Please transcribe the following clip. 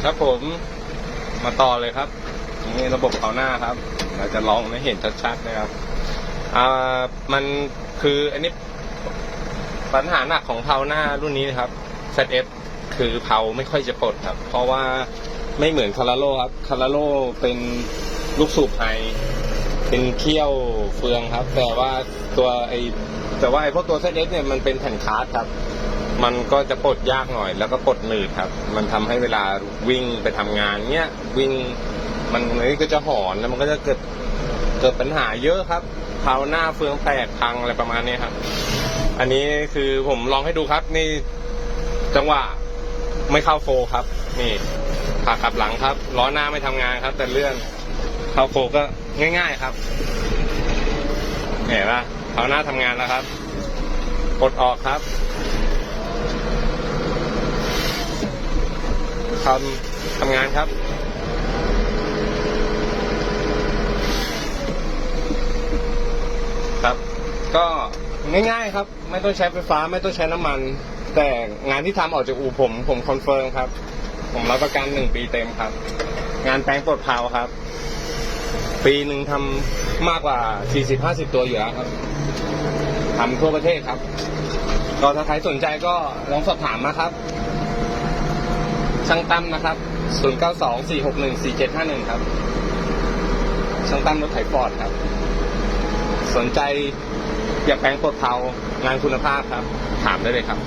ครับผมมาต่อเลยครับ นี่ระบบเผาหน้าครับ เราจะลองให้เห็นชัดๆนะครับอ่ามันคืออันนี้ปัญหาหนักของเผาหน้ารุ่นนี้นะครับ ZF คือเผาไม่ค่อยจะปลดครับ เพราะว่าไม่เหมือนคาราโลครับคาราโลเป็นลูกสูบไฮเป็นเขี้ยวเฟืองครับ แต่ว่าตัวไอแต่ว่าไอพวกตัว ZF เนี่ยมันเป็นแผ่นคาร์ดครับ มันก็จะปลดยากหน่อย แล้วก็ปลดหนืดครับ มันทำให้เวลาวิ่งไปทำงานเนี้ยวิ่งมันนี่ก็จะหอนแล้วมันก็จะเกิดเกิดปัญหาเยอะครับเผาหน้าเฟืองแตกพังอะไรประมาณนี้ครับ อันนี้คือผมลองให้ดูครับนี่จังหวะไม่เข้าโฟร์ครับ นี่ขากลับหลังครับล้อหน้าไม่ทำงานครับ แต่เลื่อนเข้าโฟร์ก็ง่าย ๆครับเห็นปะเผาหน้าทำงานแล้วครับกดออกครับ ทำทำงานครับครับ ก็ง่ายๆครับ ไม่ต้องใช้ไฟฟ้าไม่ต้องใช้น้ำมัน แต่งานที่ทำออกจากอู่ผม ผมคอนเฟิร์มครับ ผมรับประกันหนึ่งปีเต็มครับ งานแปลงปลดเผาครับ ปีหนึ่งทำมากกว่า 40-50 ตัวอยู่แล้วครับทำทั่วประเทศครับ ก็ถ้าใครสนใจก็ลองสอบถามนะครับ ช่างตั้มนะครับ 0924614751 ครับ ช่างตั้มรถไถฟอร์ดครับ สนใจอยากแปลงปลดเทางานคุณภาพครับ ถามได้เลยครับ